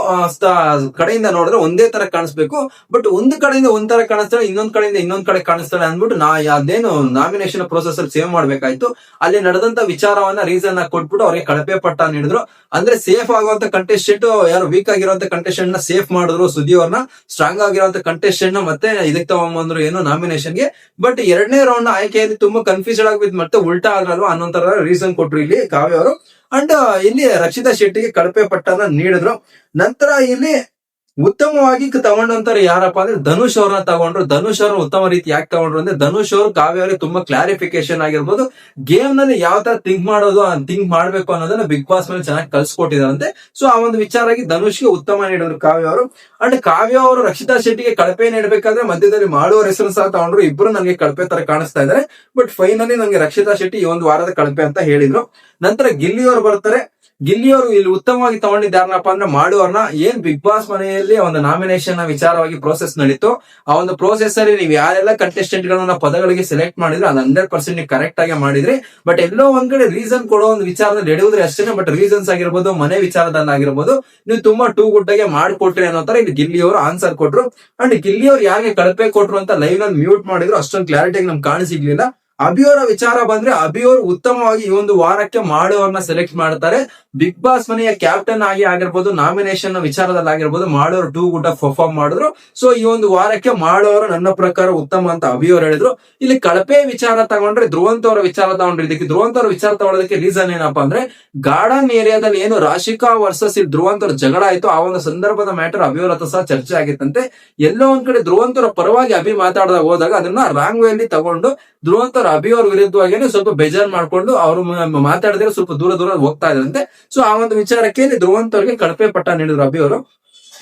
ಕಡೆಯಿಂದ ನೋಡಿದ್ರೆ ಒಂದೇ ತರ ಕಾಣಿಸ್ಬೇಕು. ಬಟ್ ಒಂದು ಕಡೆಯಿಂದ ಒಂದ್ ತರ ಕಾಣಿಸ್ತಾಳೆ ಇನ್ನೊಂದ್ ಕಡೆಯಿಂದ ಇನ್ನೊಂದ್ ಕಡೆ ಕಾಣಿಸ್ತಾಳೆ ಅಂದ್ಬಿಟ್ಟು ನಾ, ಅದೇನು ನಾಮಿನೇಷನ್ ಪ್ರೊಸೆಸ್ ಅಲ್ಲಿ ಸೇವ್ ಮಾಡ್ಬೇಕಾಯ್ತು. ಅಲ್ಲಿ ನಡೆದಂತ ವಿಚಾರವನ್ನ ರೀಸನ್ ಕೊಟ್ಬಿಟ್ಟು ಅವ್ರಿಗೆ ಕಳಪೆ ಪಟ್ಟ ನೀಡಿದ್ರು. ಅಂದ್ರೆ ಸೇಫ್ ಆಗುವಂತ ಕಂಟೆಸ್ಟೆಂಟ್ ಯಾರು ವೀಕ್ ಆಗಿರುವಂತ ಕಂಟೆಸ್ಟೆಂಟ್ನ ಸೇಫ್ ಮಾಡಿದ್ರು ಸುದ್ದಿ ಅವ್ರನ್ನ. ಸ್ಟ್ರಾಂಗ್ ಆಗಿರುವಂತ ಕಂಟೆಸ್ಟೆಂಟ್ನ ಮತ್ತೆ ಇದಕ್ಕೆ ತಗೊಂಬಂದ್ರು ಏನು ನಾಮಿನೇಷನ್ಗೆ. ಬಟ್ ಎರಡನೇ ರೌಂಡ್ ಆಯ್ಕೆಯಲ್ಲಿ ತುಂಬಾ ಕನ್ಫ್ಯೂಸ್ಡ್ ಆಗ್ಬಿಟ್ಟು ಮತ್ತೆ ಉಲ್ಟಾ ಆದ್ರಲ್ವಾ ಅನ್ನೋ ರೀಸನ್ ಕೊಟ್ರು ಇಲ್ಲಿ ಕಾವ್ಯ ಅವರು. ಅಂಡ್ ಇಲ್ಲಿ ರಕ್ಷಿತಾ ಶೆಟ್ಟಿಗೆ ಕಳಪೆ ಪಟ್ಟನ ನೀಡಿದ್ರು. ನಂತರ ಇಲ್ಲಿ ಉತ್ತಮವಾಗಿ ತಗೊಂಡಂತಾರೆ ಯಾರಪ್ಪ ಅಂದ್ರೆ ಧನುಷ್ ಅವ್ರನ್ನ ತಗೊಂಡ್ರು. ಧನುಷ್ ಅವ್ರನ್ನ ಉತ್ತಮ ರೀತಿ ಯಾಕೆ ತಗೊಂಡ್ರು ಅಂದ್ರೆ ಧನುಷ್ ಅವರು ಕಾವ್ಯ ಅವರಿಗೆ ತುಂಬಾ ಕ್ಲಾರಿಫಿಕೇಶನ್ ಆಗಿರ್ಬೋದು. ಗೇಮ್ನಲ್ಲಿ ಯಾವ ತರ ಥಿಂಕ್ ಮಾಡೋದು ಥಿಂಕ್ ಮಾಡ್ಬೇಕು ಅನ್ನೋದನ್ನ ಬಿಗ್ ಬಾಸ್ ಮೇಲೆ ಚೆನ್ನಾಗಿ ಕಲ್ಸ್ಕೊಟ್ಟಿದಾರಂತೆ. ಸೊ ಆ ಒಂದು ವಿಚಾರಾಗಿ ಧನುಷ್ಗೆ ಉತ್ತಮ ನೀಡಿದ್ರು ಕಾವ್ಯ ಅವರು. ಅಂಡ್ ಕಾವ್ಯ ಅವರು ರಕ್ಷಿತಾ ಶೆಟ್ಟಿಗೆ ಕಳಪೆ ನೀಡಬೇಕಾದ್ರೆ ಮಧ್ಯದಲ್ಲಿ ಮಾಡುವ ಹೆಸರು ಸಹ ತಗೊಂಡ್ರು. ಇಬ್ರು ನನಗೆ ಕಳಪೆ ತರ ಕಾಣಿಸ್ತಾ ಇದಾರೆ. ಬಟ್ ಫೈನಲಿ ನನಗೆ ರಕ್ಷಿತಾ ಶೆಟ್ಟಿ ಈ ಒಂದು ವಾರದ ಕಳಪೆ ಅಂತ ಹೇಳಿದ್ರು. ನಂತರ ಗಿಲ್ಲಿಯವರು ಬರ್ತಾರೆ. ಗಿಲ್ಲಿಯವರು ಇಲ್ಲಿ ಉತ್ತಮವಾಗಿ ತಗೊಂಡಿದ್ದಾರನಪ್ಪ ಅಂದ್ರೆ ಮಾಡುವವ್ರನ್ನ ಏನ್ ಬಿಗ್ ಬಾಸ್ ಮನೆಯಲ್ಲಿ ಒಂದು ನಾಮಿನೇಷನ್ ವಿಚಾರವಾಗಿ ಪ್ರೋಸೆಸ್ ನಡೀತು, ಆ ಒಂದು ಪ್ರೋಸೆಸ್ ಅಲ್ಲಿ ನೀವು ಯಾರೆಲ್ಲ ಕಂಟೆಸ್ಟೆಂಟ್ ಗಳನ್ನ ಪದಗಳಿಗೆ ಸೆಲೆಕ್ಟ್ ಮಾಡಿದ್ರೆ, ಅದು ಹಂಡ್ರೆಡ್ ಪರ್ಸೆಂಟ್ ನೀವು ಕರೆಕ್ಟ್ ಆಗಿ ಮಾಡಿದ್ರಿ. ಬಟ್ ಎಲ್ಲೋ ಒಂದ್ ಕಡೆ ರೀಸನ್ ಕೊಡೋ ಒಂದು ವಿಚಾರದಲ್ಲಿ ನಡೆಯುವುದ್ರೆ ಅಷ್ಟೇ ಬಟ್ ರೀಸನ್ಸ್ ಆಗಿರ್ಬೋದು, ಮನೆ ವಿಚಾರದಲ್ಲಿ ಆಗಿರ್ಬೋದು, ನೀವು ತುಂಬಾ ಟೂ ಗುಡ್ ಆಗಿ ಮಾಡ್ಕೊಟ್ರಿ ಅನ್ನೋ ತರ ಇಲ್ಲಿ ಗಿಲ್ಲಿಯವರು ಆನ್ಸರ್ ಕೊಟ್ರು. ಅಂಡ್ ಗಿಲ್ಲಿಯವರು ಯಾಕೆ ಕಳಪೆ ಕೊಟ್ರು ಅಂತ ಲೈವ್ನಲ್ಲಿ ಮ್ಯೂಟ್ ಮಾಡಿದ್ರು, ಅಷ್ಟೊಂದು ಕ್ಲಾರಿಟಿಯಾಗಿ ನಮ್ಗೆ ಕಾಣಿಸಿಗ್ಲಿಲ್ಲ ಅಭಿಯವರ ವಿಚಾರ ಬಂದ್ರೆ ಅಭಿಯವರು ಉತ್ತಮವಾಗಿ ಈ ಒಂದು ವಾರಕ್ಕೆ ಮಾಡುವವ್ರನ್ನ ಸೆಲೆಕ್ಟ್ ಮಾಡ್ತಾರೆ ಬಿಗ್ ಬಾಸ್ ಮನೆಯ ಕ್ಯಾಪ್ಟನ್ ಆಗಿ ಆಗಿರ್ಬೋದು ನಾಮಿನೇಷನ್ ವಿಚಾರದಲ್ಲಿ ಆಗಿರ್ಬೋದು, ಮಾಡೋರು ಟೂ ಗುಡ್ ಪರ್ಫಾರ್ಮ್ ಮಾಡಿದ್ರು. ಸೊ ಈ ಒಂದು ವಾರಕ್ಕೆ ಮಾಡೋರು ನನ್ನ ಪ್ರಕಾರ ಉತ್ತಮ ಅಂತ ಅಭಿಯವರು ಹೇಳಿದ್ರು. ಇಲ್ಲಿ ಕಳಪೆ ವಿಚಾರ ತಗೊಂಡ್ರೆ, ಧ್ರುವಂತ ಅವರ ವಿಚಾರ ತಗೊಂಡ್ರೆ, ಇದಕ್ಕೆ ಧ್ರುವಂತ ಅವರ ವಿಚಾರ ತಗೊಳ್ಳೋದಕ್ಕೆ ರೀಸನ್ ಏನಪ್ಪಾ ಅಂದ್ರೆ, ಗಾರ್ಡನ್ ಏರಿಯಾದಲ್ಲಿ ಏನು ರಾಶಿಕಾ ವರ್ಸಸ್ ಇಲ್ಲಿ ಧ್ರುವಂತರ ಜಗಳ ಆಯ್ತು, ಆ ಒಂದು ಸಂದರ್ಭದ ಮ್ಯಾಟರ್ ಅಭಿಯವರ ಹತ್ರ ಸಹ ಚರ್ಚೆ ಆಗಿತ್ತಂತೆ. ಎಲ್ಲೋ ಒಂದ್ ಕಡೆ ಧ್ರುವಂತರ ಪರವಾಗಿ ಅಭಿ ಮಾತಾಡಿದಾಗ ಹೋದಾಗ ಅದನ್ನ ರಾಂಗ್ ಅಲ್ಲಿ ತಗೊಂಡು ಧ್ರುವಂತ್ ಅಭಿ ಅವ್ರ ವಿರುದ್ಧವಾಗಿ ಸ್ವಲ್ಪ ಬೇಜಾರ್ ಮಾಡ್ಕೊಂಡು ಅವರು ಮಾತಾಡಿದ್ರೆ ಸ್ವಲ್ಪ ದೂರ ದೂರ ಹೋಗ್ತಾ ಇದ್ರಂತೆ ಸೊ ಆ ಒಂದು ವಿಚಾರಕ್ಕೆ ಧ್ರುವಂತ್ ಅವ್ರಿಗೆ ಕಳಪೆ ಪಟ್ಟ ನೀಡಿದ್ರು ಅಭಿ ಅವರು.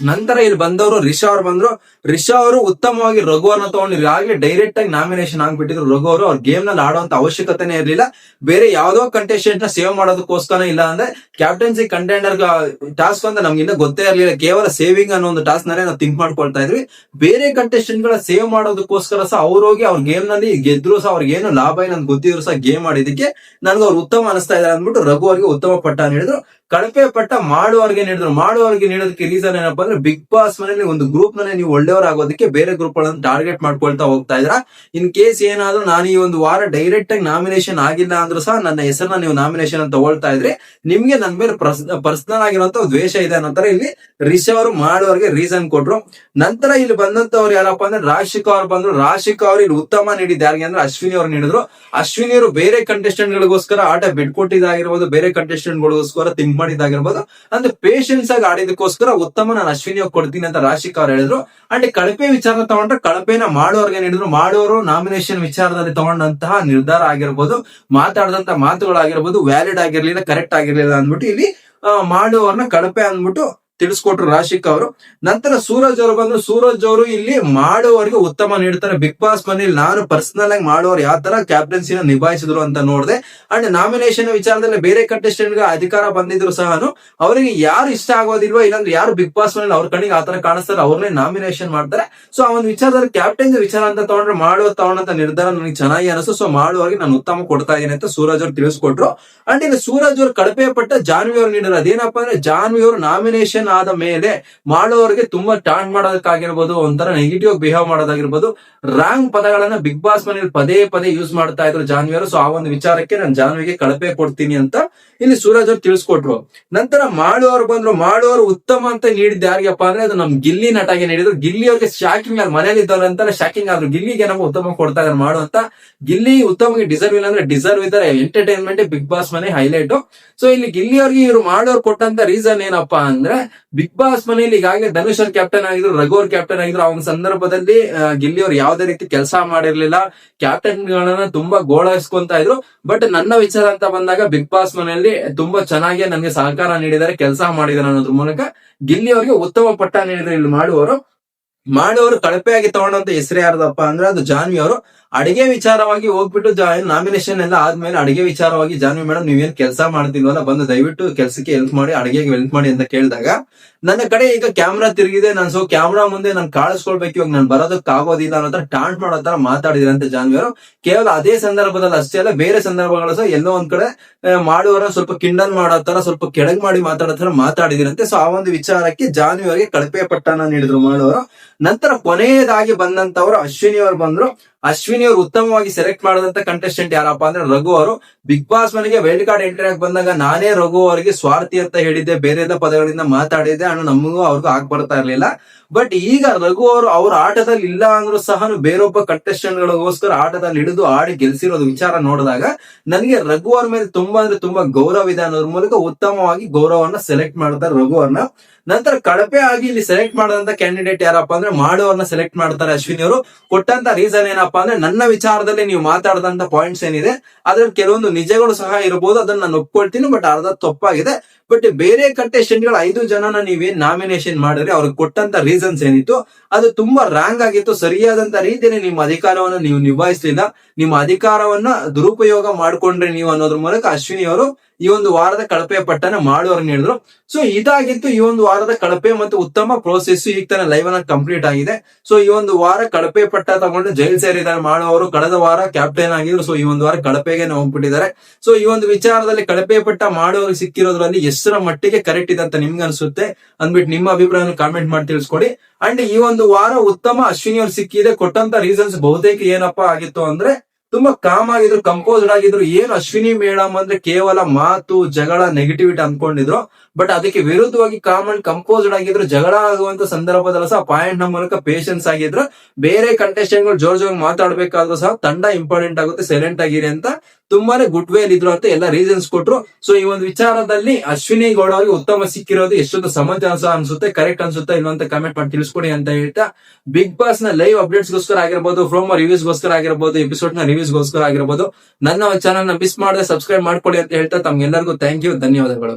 ನಂತರ ಇಲ್ಲಿ ಬಂದವರು ರಿಷಾ ಅವ್ರು ಬಂದ್ರು. ರಿಷಾ ಅವರು ಉತ್ತಮವಾಗಿ ರಘುವನ್ನ ತಗೊಂಡಿದ್ರು. ಹಾಗೆ ಡೈರೆಕ್ಟ್ ಆಗಿ ನಾಮಿನೇಷನ್ ಆಗ್ಬಿಟ್ಟಿದ್ರು ರಘು ಅವರು. ಅವ್ರ ಗೇಮ್ನಲ್ಲಿ ಆಡುವಂತ ಅವಶ್ಯಕತೆನೇ ಇರಲಿಲ್ಲ. ಬೇರೆ ಯಾವ್ದೋ ಕಂಟೆಸ್ಟೆಂಟ್ನ ಸೇವ್ ಮಾಡೋದಕ್ಕೋಸ್ಕರ ಇಲ್ಲ ಅಂದ್ರೆ ಕ್ಯಾಪ್ಟನ್ಸಿ ಕಂಟೆಂಡರ್ ಟಾಸ್ಕ್ ಅಂತ ನಮ್ಗೆ ಇನ್ನೂ ಗೊತ್ತೇ ಇರಲಿಲ್ಲ. ಕೇವಲ ಸೇವಿಂಗ್ ಅನ್ನೋ ಒಂದು ಟಾಸ್ಕ್ ನಲ್ಲೇ ನಾವು ಥಿಂಕ್ ಮಾಡ್ಕೊಳ್ತಾ ಇದ್ವಿ. ಬೇರೆ ಕಂಟೆಸ್ಟೆಂಟ್ಗಳ ಸೇವ್ ಮಾಡೋದಕ್ಕೋಸ್ಕರ ಸಹ ಅವ್ರು ಹೋಗಿ ಅವ್ರ ಗೇಮ್ನಲ್ಲಿ ಗೆದ್ರು ಸಹ ಅವ್ರಿಗೆ ಏನು ಲಾಭ ಏನಂತ ಗೊತ್ತಿದ್ರು ಸಹ ಗೇಮ್ ಮಾಡಿದಕ್ಕೆ ನನ್ಗೆ ಅವ್ರು ಉತ್ತಮ ಅನಿಸ್ತಾ ಇದಾರೆ ಅಂದ್ಬಿಟ್ಟು ರಘು ಅವರಿಗೆ ಉತ್ತಮ ಪಟ್ಟ ನೀಡಿದ್ರು. ಕಳಪೆ ಪಟ್ಟ ಮಾಡುವವರಿಗೆ ನೀಡಿದ್ರು. ಮಾಡುವವರಿಗೆ ನೀಡೋದಕ್ಕೆ ರೀಸನ್ ಏನಪ್ಪಾ ಅಂದ್ರೆ ಬಿಗ್ ಬಾಸ್ ಮನೇಲಿ ಒಂದು ಗ್ರೂಪ್ನಲ್ಲಿ ನೀವು ಒಳ್ಳೆಯವರಾಗೋದಕ್ಕೆ ಬೇರೆ ಗ್ರೂಪ್ಗಳನ್ನು ಟಾರ್ಗೆಟ್ ಮಾಡ್ಕೊಳ್ತಾ ಹೋಗ್ತಾ ಇದ್ರ ಇನ್ ಕೇಸ್ ಏನಾದ್ರೂ ನಾನು ಈ ಒಂದು ವಾರ ಡೈರೆಕ್ಟ್ ಆಗಿ ನಾಮಿನೇಷನ್ ಆಗಿಲ್ಲ ಅಂದ್ರೂ ಸಹ ನನ್ನ ಹೆಸರನ್ನ ನೀವು ನಾಮಿನೇಷನ್ ಅಂತ ತಗೊಳ್ತಾ ಇದ್ರೆ ನಿಮ್ಗೆ ನನ್ ಮೇಲೆ ಪರ್ಸನಲ್ ಆಗಿರುವಂತ ದ್ವೇಷ ಇದೆ ಅನ್ನೋ ತರ ಇಲ್ಲಿ ರಿಷ್ ಅವರು ಮಾಡುವವರಿಗೆ ರೀಸನ್ ಕೊಟ್ರು. ನಂತರ ಇಲ್ಲಿ ಬಂದಂತವ್ರು ಯಾರಪ್ಪ ಅಂದ್ರೆ ರಾಶಿಕಾ ಅವ್ರು ಬಂದ್ರು. ರಾಶಿಕಾ ಅವ್ರು ಇಲ್ಲಿ ಉತ್ತಮ ನೀಡಿದ್ದು ಯಾರಿಗೆ ಅಂದ್ರೆ ಅಶ್ವಿನಿ ಅವ್ರು ನೀಡಿದ್ರು. ಅಶ್ವಿನಿ ಅವರು ಬೇರೆ ಕಂಟೆಸ್ಟೆಂಟ್ ಗಳಿಗೋಸ್ಕರ ಆಟ ಬಿಟ್ಕೊಟ್ಟಿದ್ದಾಗಿರ್ಬೋದು, ಬೇರೆ ಕಂಟೆಸ್ಟೆಂಟ್ ಗಳಿಗೋಸ್ಕರ ಮಾಡಿದ್ದಾಗಿರ್ಬೋದು. ಅಂದ್ರೆ ಪೇಷನ್ಸ್ ಆಗಿ ಆಡಿದಕ್ಕೋಸ್ಕರ ಉತ್ತಮ ನಾನು ಅಶ್ವಿನಿ ಕೊಡ್ತೀನಿ ಅಂತ ರಾಶಿಕ್ ಅವ್ರು ಹೇಳಿದ್ರು. ಅಂಡ್ ಕಳಪೆ ವಿಚಾರ ತಗೊಂಡ್ರೆ ಕಳಪೆನ ಮಾಡೋರ್ಗೆ ನೀಡಿದ್ರು. ಮಾಡೋರು ನಾಮಿನೇಷನ್ ವಿಚಾರದಲ್ಲಿ ತಗೊಂಡಂತಹ ನಿರ್ಧಾರ ಆಗಿರ್ಬೋದು. ಮಾತಾಡಿದಂತ ಮಾತುಗಳಾಗಿರ್ಬೋದು. ವ್ಯಾಲಿಡ್ ಆಗಿರ್ಲಿಲ್ಲ ಕರೆಕ್ಟ್ ಆಗಿರ್ಲಿಲ್ಲ ಅಂದ್ಬಿಟ್ಟು ಇಲ್ಲಿ ಮಾಡುವವ್ರನ್ನ ಕಳಪೆ ಅಂದ್ಬಿಟ್ಟು ತಿಳಿಸ್ಕೊಟ್ರು ರಾಶಿಕ್ ಅವರು. ನಂತರ ಸೂರಜ್ ಅವರು ಬಂದ್ರು. ಸೂರಜ್ ಅವರು ಇಲ್ಲಿ ಮಾಡುವವರಿಗೆ ಉತ್ತಮ ನೀಡ್ತಾರೆ. ಬಿಗ್ ಬಾಸ್ ಮನೆಯಲ್ಲಿ ನಾನು ಪರ್ಸನಲ್ ಆಗಿ ಮಾಡುವವರು ಯಾವ ತರ ಕ್ಯಾಪ್ಟನ್ಸಿನ ನಿಭಾಯಿಸಿದ್ರು ಅಂತ ನೋಡಿದೆ. ಅಂಡ್ ನಾಮಿನೇಷನ್ ವಿಚಾರದಲ್ಲಿ ಬೇರೆ ಕಂಟೆಸ್ಟೆಂಟ್ಗೆ ಅಧಿಕಾರ ಬಂದಿದ್ರು ಸಹ ಅವರಿಗೆ ಯಾರು ಇಷ್ಟ ಆಗೋದಿಲ್ವೋ ಇಲ್ಲಾಂದ್ರೆ ಯಾರು ಬಿಗ್ ಬಾಸ್ ಮನೆಯಲ್ಲಿ ಅವ್ರ ಕಣ್ಣಿಗೆ ಆತರ ಕಾಣಿಸ್ತಾರೆ ಅವ್ರನ್ನೇ ನಾಮಿನೇಷನ್ ಮಾಡ್ತಾರೆ. ಸೊ ಆ ಒಂದು ವಿಚಾರದಲ್ಲಿ ಕ್ಯಾಪ್ಟನ್ ವಿಚಾರ ಅಂತ ತಗೊಂಡ್ರೆ ಮಾಡುವ ತಗೊಂಡಂತ ನಿರ್ಧಾರ ನನಗೆ ಚೆನ್ನಾಗಿ ಅನಿಸ್ತು. ಸೊ ಮಾಡುವವರಿಗೆ ನಾನು ಉತ್ತಮ ಕೊಡ್ತಾ ಇದ್ದೀನಿ ಅಂತ ಸೂರಜ್ ಅವರು ತಿಳಿಸ್ಕೊಟ್ರು. ಅಂಡ್ ಇನ್ನು ಸೂರಜ್ ಅವರು ಕಳಪೆ ಪಟ್ಟ ಜಾನ್ವಿ ಅವರು ನೀಡಿದ್ರು ಅದೇನಪ್ಪ ಅಂದ್ರೆ ಜಾನ್ವಿ ಅವರು ನಾಮಿನೇಷನ್ ಆದ ಮೇಲೆ ಮಾಡೋರಿಗೆ ತುಂಬಾ ಟಾಂಟ್ ಮಾಡೋದಕ್ಕಾಗಿರ್ಬೋದು, ಒಂಥರ ನೆಗೆಟಿವ್ ಬಿಹೇವ್ ಮಾಡೋದಾಗಿರ್ಬೋದು ರಾಂಗ್ ಪದಗಳನ್ನ ಬಿಗ್ ಬಾಸ್ ಮನೇಲಿ ಪದೇ ಪದೇ ಯೂಸ್ ಮಾಡ್ತಾ ಇದ್ರು ಜಾನ್ವಿಯರು. ಸೊ ಆ ಒಂದು ವಿಚಾರಕ್ಕೆ ನಾನು ಜಾನ್ವಿಗೆ ಕಳಪೆ ಕೊಡ್ತೀನಿ ಅಂತ ಇಲ್ಲಿ ಸೂರಜ್ ಅವ್ರು ತಿಳಿಸ್ಕೊಟ್ರು. ನಂತರ ಮಾಡುವವರು ಬಂದ್ರು. ಮಾಡುವವರು ಉತ್ತಮ ಅಂತ ನೀಡಿದ್ದ ಯಾರಿಗಪ್ಪ ಅಂದ್ರೆ ಅದು ನಮ್ ಗಿಲ್ಲಿ ನಟಾಗಿ ನೀಡಿದ್ರು. ಗಿಲ್ಲಿ ಅವ್ರಿಗೆ ಶಾಕಿಂಗ್ ಅಲ್ಲಿ ಮನೇಲಿ ಇದ್ದವ್ರು ಶಾಕಿಂಗ್ ಆದ್ರು. ಗಿಲ್ಲಿಗೆ ನಮ್ಗೆ ಉತ್ತಮ ಕೊಡ್ತಾ ಇದ್ದಾರೆ ಮಾಡು ಅಂತ. ಗಿಲ್ಲಿ ಉತ್ತಮಗೆ ಡಿಸರ್ವ್ ಇಲ್ಲ ಅಂದ್ರೆ ಡಿಸರ್ವ್ ಇದ್ದಾರೆ. ಎಂಟರ್ಟೈನ್ಮೆಂಟ್ ಬಿಗ್ ಬಾಸ್ ಮನೆ ಹೈಲೈಟ್ ಸೊ ಇಲ್ಲಿ ಗಿಲ್ಲಿ ಅವ್ರಿಗೆ ಇವ್ರು ಮಾಡೋರ್ ಕೊಟ್ಟಂತ ರೀಸನ್ ಏನಪ್ಪಾ ಅಂದ್ರೆ ಬಿಗ್ ಬಾಸ್ ಮನೆಯಲ್ಲಿ ಈಗಾಗಲೇ ಧನುಷ್ ಅವ್ರ ಕ್ಯಾಪ್ಟನ್ ಆಗಿದ್ರು, ರಘು ಅವ್ರ ಕ್ಯಾಪ್ಟನ್ ಆಗಿದ್ರು. ಅವನ ಸಂದರ್ಭದಲ್ಲಿ ಗಿಲ್ಲಿ ಅವ್ರು ಯಾವುದೇ ರೀತಿ ಕೆಲಸ ಮಾಡಿರ್ಲಿಲ್ಲ. ಕ್ಯಾಪ್ಟನ್ ಗಳನ್ನ ತುಂಬಾ ಗೋಳಾಯಿಸ್ಕೊಂತ ಇದ್ರು. ಬಟ್ ನನ್ನ ವಿಚಾರ ಅಂತ ಬಂದಾಗ ಬಿಗ್ ಬಾಸ್ ಮನೆಯಲ್ಲಿ ತುಂಬಾ ಚೆನ್ನಾಗಿ ನನಗೆ ಸಹಕಾರ ನೀಡಿದ್ದಾರೆ, ಕೆಲಸ ಮಾಡಿದ್ದಾರೆ ಅನ್ನೋದ್ರ ಮೂಲಕ ಗಿಲ್ಲಿ ಅವರಿಗೆ ಉತ್ತಮ ಪಟ್ಟ ನೀಡಿದ್ರು ಇಲ್ಲಿ ಮಾಡುವವರು. ಮಾಡುವವರು ಕಳಪೆಯಾಗಿ ತಗೊಂಡಂತ ಹೆಸರು ಯಾರದಪ್ಪ ಅಂದ್ರೆ ಅದು ಜಾನ್ವಿ ಅವರು. ಅಡಿಗೆ ವಿಚಾರವಾಗಿ ಹೋಗ್ಬಿಟ್ಟು ನಾಮಿನೇಷನ್ ಎಲ್ಲ ಆದ್ಮೇಲೆ ಅಡಿಗೆ ವಿಚಾರವಾಗಿ, ಜಾನ್ವಿ ಮೇಡಮ್, ನೀವೇನ್ ಕೆಲಸ ಮಾಡ್ತಿಲ್ವಲ್ಲ, ಬಂದು ದಯವಿಟ್ಟು ಕೆಲಸಕ್ಕೆ ಹೆಲ್ಪ್ ಮಾಡಿ, ಅಡಿಗೆಗೆ ಹೆಲ್ಪ್ ಮಾಡಿ ಅಂತ ಕೇಳಿದಾಗ, ನನ್ನ ಕಡೆ ಈಗ ಕ್ಯಾಮ್ರಾ ತಿರುಗಿದೆ, ನಾನು ಸೊ ಕ್ಯಾಮ್ರಾ ಮುಂದೆ ನಾನು ಕಾಣಿಸ್ಕೊಳ್ಬೇಕು, ಇವಾಗ ನಾನು ಬರೋದಕ್ಕೆ ಆಗೋದಿಲ್ಲ ಅನ್ನೋ ಟಾಂಟ್ ಮಾಡೋ ತರ ಮಾತಾಡಿದ್ರಂತೆ ಜಾನ್ವಿ ಅವರು. ಕೇವಲ ಅದೇ ಸಂದರ್ಭದಲ್ಲಿ ಅಷ್ಟೇ ಅಲ್ಲ, ಬೇರೆ ಸಂದರ್ಭಗಳು ಸಹ ಎಲ್ಲೋ ಒಂದ್ ಕಡೆ ಮಾಡುವರ ಸ್ವಲ್ಪ ಕಿಂಡನ್ ಮಾಡೋ ತರ ಸ್ವಲ್ಪ ಕೆಳಗ್ ಮಾಡಿ ಮಾತಾಡೋ ತರ ಮಾತಾಡಿದಿರಂತೆ ಸೊ ಆ ಒಂದು ವಿಚಾರಕ್ಕೆ ಜಾನ್ವಿ ಅವರಿಗೆ ಕಳಪೆ ಪಟ್ಟಣ ನೀಡಿದ್ರು ಮಾಡುವರು ನಂತರ ಕೊನೆಯದಾಗಿ ಬಂದಂತವ್ರು ಅಶ್ವಿನಿ ಅವರು ಬಂದ್ರು. ಅಶ್ವಿನಿ ಅವರು ಉತ್ತಮವಾಗಿ ಸೆಲೆಕ್ಟ್ ಮಾಡಿದಂತ ಕಂಟೆಸ್ಟೆಂಟ್ ಯಾರಪ್ಪ ಅಂದ್ರೆ ರಘು ಅವರು. ಬಿಗ್ ಬಾಸ್ ಮನೆಗೆ ವೈಲ್ಡ್ ಕಾರ್ಡ್ ಎಂಟ್ರಿ ಆಗಿ ಬಂದಾಗ ನಾನೇ ರಘು ಅವರಿಗೆ ಸ್ವಾರ್ಥಿ ಅಂತ ಹೇಳಿದ್ದೆ ಬೇರೆ ಪದಗಳಿಂದ ಮಾತಾಡಿದ್ದೆ, ಅಣ್ಣ ನಮಗೂ ಅವ್ರಿಗೂ ಆಗ್ ಬರ್ತಾ ಇರ್ಲಿಲ್ಲ. ಬಟ್ ಈಗ ರಘು ಅವರು ಅವ್ರ ಆಟದಲ್ಲಿ ಇಲ್ಲ ಅಂದ್ರೂ ಸಹ ಬೇರೊಬ್ಬ ಕಂಟೆಸ್ಟೆಂಟ್ ಗಳಿಗೋಸ್ಕರ ಆಟದಲ್ಲಿ ಹಿಡಿದು ಆಡಿ ಗೆಲ್ಸಿರೋದು ವಿಚಾರ ನೋಡಿದಾಗ ನನಗೆ ರಘು ಅವ್ರ ಮೇಲೆ ತುಂಬಾ ಅಂದ್ರೆ ತುಂಬಾ ಗೌರವ ಇದೆ ಅನ್ನೋದ್ರ ಮೂಲಕ ಉತ್ತಮವಾಗಿ ಗೌರವವನ್ನ ಸೆಲೆಕ್ಟ್ ಮಾಡ್ತಾರೆ ರಘು ಅವ್ರನ್ನ. ನಂತರ ಕಳಪೆ ಆಗಿ ಇಲ್ಲಿ ಸೆಲೆಕ್ಟ್ ಮಾಡಿದಂತ ಕ್ಯಾಂಡಿಡೇಟ್ ಯಾರಪ್ಪ ಅಂದ್ರೆ ಮಾಡುವವ್ರನ್ನ ಸೆಲೆಕ್ಟ್ ಮಾಡ್ತಾರೆ ಅಶ್ವಿನಿ ಅವರು. ಕೊಟ್ಟಂತ ರೀಸನ್ ಏನಪ್ಪಾ ಅಂದ್ರೆ ನನ್ನ ವಿಚಾರದಲ್ಲಿ ನೀವು ಮಾತಾಡದಂತ ಪಾಯಿಂಟ್ಸ್ ಏನಿದೆ, ಅದ್ರಲ್ಲಿ ಕೆಲವೊಂದು ನಿಜಗಳು ಸಹ ಇರಬಹುದು ಅದನ್ನ ನಾನು ಒಪ್ಕೊಳ್ತೀನಿ ಬಟ್ ಅರ್ಧ ತಪ್ಪಾಗಿದೆ. ಬಟ್ ಬೇರೆ ಕಡೆ ಗಳು ಐದು ಜನನ ನೀವೇನ್ ನಾಮಿನೇಷನ್ ಮಾಡಿದ್ರೆ ಅವ್ರಿಗೆ ಕೊಟ್ಟಂತ ರೀಸನ್ಸ್ ಏನಿತ್ತು, ಅದು ತುಂಬಾ ರಾಂಗ್ ಆಗಿತ್ತು. ಸರಿಯಾದಂತ ರೀತಿಯಲ್ಲಿ ನಿಮ್ಮ ಅಧಿಕಾರವನ್ನು ನೀವು ನಿಭಾಯಿಸಲಿಲ್ಲ. ನಿಮ್ಮ ಅಧಿಕಾರವನ್ನ ದುರುಪಯೋಗ ಮಾಡ್ಕೊಂಡ್ರೆ ನೀವು ಅನ್ನೋದ್ರ ಮೂಲಕ ಅಶ್ವಿನಿ ಅವರು ಈ ಒಂದು ವಾರದ ಕಳಪೆ ಪಟ್ಟನ ಮಾಡುವವರು ಹೇಳಿದ್ರು? ಸೊ ಇದಾಗಿತ್ತು ಈ ಒಂದು ವಾರದ ಕಳಪೆ ಮತ್ತು ಉತ್ತಮ ಪ್ರೋಸೆಸ್ ಈಗ ತನ್ನ ಲೈವ್ ಅನ್ನ ಕಂಪ್ಲೀಟ್ ಆಗಿದೆ. ಸೊ ಈ ಒಂದು ವಾರ ಕಳಪೆ ಪಟ್ಟ ತಗೊಂಡು ಜೈಲ್ ಸೇರಿದ್ದಾರೆ ಮಾಡುವವರು ಕಳೆದ ವಾರ ಕ್ಯಾಪ್ಟನ್ ಆಗಿದ್ರು. ಸೊ ಈ ಒಂದು ವಾರ ಕಳಪೆಗೆ ಹೋಗ್ಬಿಟ್ಟಿದ್ದಾರೆ. ಸೊ ಈ ಒಂದು ವಿಚಾರದಲ್ಲಿ ಕಳಪೆ ಪಟ್ಟ ಮಾಡುವವರು ಸಿಕ್ಕಿರೋದ್ರಲ್ಲಿ ಎಷ್ಟರ ಮಟ್ಟಿಗೆ ಕರೆಕ್ಟ್ ಇದೆ ಅಂತ ನಿಮ್ಗೆ ಅನ್ಸುತ್ತೆ? ಅಂದ್ಬಿಟ್ಟು ನಿಮ್ಮ ಅಭಿಪ್ರಾಯ ಕಾಮೆಂಟ್ ಮಾಡಿ ತಿಳಿಸ್ಕೊಡಿ. ಅಂಡ್ ಈ ಒಂದು ವಾರ ಉತ್ತಮ ಅಶ್ವಿನಿ ಅವ್ರು ಸಿಕ್ಕಿದೆ. ಕೊಟ್ಟಂತ ರೀಸನ್ಸ್ ಬಹುತೇಕ ಏನಪ್ಪಾ ಆಗಿತ್ತು ಅಂದ್ರೆ ತುಂಬಾ ಕಾಮ್ ಆಗಿದ್ರು ಕಂಪೋಸ್ಡ್ ಆಗಿದ್ರು. ಏನು ಅಶ್ವಿನಿ ಮೇಡಮ್ ಅಂದ್ರೆ ಕೇವಲ ಮಾತು ಜಗಳ ನೆಗೆಟಿವಿಟಿ ಅನ್ಕೊಂಡಿದ್ರು ಬಟ್ ಅದಕ್ಕೆ ವಿರುದ್ಧವಾಗಿ ಕಾಮನ್ ಕಂಪೋಸ್ಡ್ ಆಗಿದ್ರು, ಜಗಳ ಆಗುವಂತ ಸಂದರ್ಭದಲ್ಲೂ ಸಹ ಪಾಯಿಂಟ್ನ ಮೂಲಕ ಪೇಷನ್ಸ್ ಆಗಿದ್ರು. ಬೇರೆ ಕಂಟೆಸ್ಟೆಂಟ್ಗಳು ಜೋರ್ ಜೋರ್ ಮಾತಾಡ್ಬೇಕಾದ್ರೂ ಸಹ ತಂಡ ಇಂಪಾರ್ಟೆಂಟ್ ಆಗುತ್ತೆ ಸೈಲೆಂಟ್ ಆಗಿರಿ ಅಂತ ತುಂಬಾನೇ ಗುಡ್ ವೇಲ್ ಇದ್ರು ಅಂತ ಎಲ್ಲ ರೀಸನ್ಸ್ ಕೊಟ್ರು. ಸೊ ಈ ಒಂದು ವಿಚಾರದಲ್ಲಿ ಅಶ್ವಿನಿ ಗೌಡ ಅವ್ರಿಗೆ ಉತ್ತಮ ಸಿಕ್ಕಿರೋದು, ಎಷ್ಟೊಂದು ಸಮಾಚಾರ ಅನ್ಸುತ್ತೆ ಕರೆಕ್ಟ್ ಅನ್ಸುತ್ತೆ ಇಲ್ಲ ಅಂತ ಕಮೆಂಟ್ ಮಾಡಿ ತಿಳಿಸ್ಕೊಡಿ ಅಂತ ಹೇಳ್ತಾ ಬಿಗ್ ಬಾಸ್ನ ಲೈವ್ ಅಪ್ಡೇಟ್ಸ್ ಗೋಸ್ಕರ ಆಗಿರ್ಬೋದು ಫ್ರೋಮ್ ರಿವ್ಯೂಸ್ ಗೋಸ್ಕರ ಆಗಿರ್ಬೋದು ಎಪಿಸೋಡ್ನ ರಿವ್ಯೂಸ್ ಗೋಸ್ಕರ ಆಗಿರ್ಬೋದು. ನನ್ನ ಚಾನಲ್ನ ಮಿಸ್ ಮಾಡದೆ ಸಬ್ಸ್ಕ್ರೈಬ್ ಮಾಡ್ಕೊಳ್ಳಿ ಅಂತ ಹೇಳ್ತಾ ತಮ್ಗೆಲ್ಲರಿಗೂ ಥ್ಯಾಂಕ್ ಯು ಧನ್ಯವಾದಗಳು.